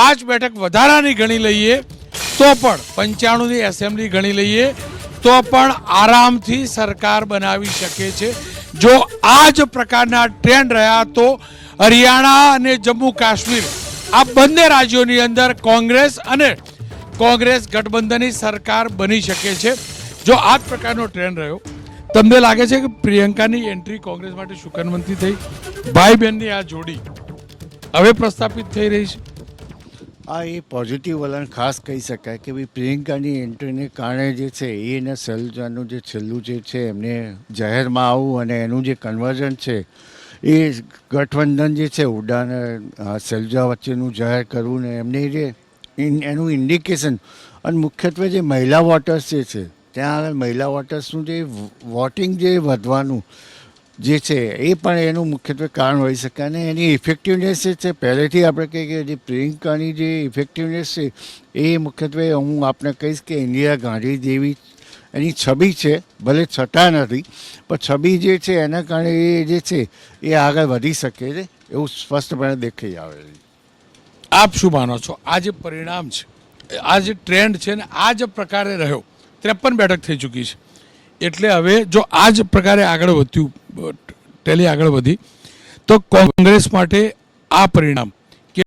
પાંચ બેઠક વધારાની ગણી લઈએ, તો પણ પંચાણુંની એસેમ્બલી ગણી લઈએ, તો પણ આરામથી સરકાર બનાવી શકે છે. જો આ જ પ્રકારના ટ્રેન્ડ રહ્યા તો હરિયાણા અને જમ્મુ કાશ્મીર આ બંને રાજ્યોની અંદર કોંગ્રેસ અને કોંગ્રેસ ગઠબંધનની સરકાર બની શકે છે. જો આ જ પ્રકારનો ટ્રેન્ડ રહ્યો, તમને લાગે છે કે પ્રિયંકાની એન્ટ્રી કોંગ્રેસ માટે શુકનવંતી થઈ? ભાઈ બહેનની આ જોડી હવે પ્રસ્થાપિત થઈ રહી છે. આ એ પોઝિટિવ વલણ ખાસ કહી શકાય કે ભાઈ પ્રિયંકાની એન્ટ્રીને કારણે જે છે એ અને સલજાનું જે છેલ્લું જે છે એમને જાહેરમાં આવવું અને એનું જે કન્વર્ઝન છે એ ગઠબંધન જે છે ઉડાન અ, સલજા વચ્ચેનું જાહેર કરવું ને એમને જે એનું ઇન્ડિકેશન અને મુખ્યત્વે જે મહિલા વોટર્સ જે છે ત્યાં આગળ મહિલા વોટર્સનું જે વોટિંગ જે વધવાનું જે છે, એ પણ એનું મુખ્યત્વે કારણ હોઈ શકે અને એની ઇફેક્ટિવનેસ જે છે, પહેલેથી આપણે કહીએ કે જે પ્રિયંકાની જે ઇફેક્ટિવનેસ છે, એ મુખ્યત્વે હું આપને કહીશ કે ઇન્દિરા ગાંધી જેવી એની છબી છે, ભલે છતાં નથી, પણ છબી જે છે, એના કારણે એ જે છે, એ આગળ વધી શકે છે, એવું સ્પષ્ટપણે દેખાઈ આવે છે. આપ શું માનો છો? આ જે પરિણામ છે, આ જે ટ્રેન્ડ છે ને, આ જ પ્રકારે રહ્યો. ત્રેપન બેઠક થઈ ચૂકી છે. એટલે હવે જો આ જ પ્રકારે આગળ વધ્યું ટેલી આગળ વધી. તો કોંગ્રેસ માટે આ પરિણામ.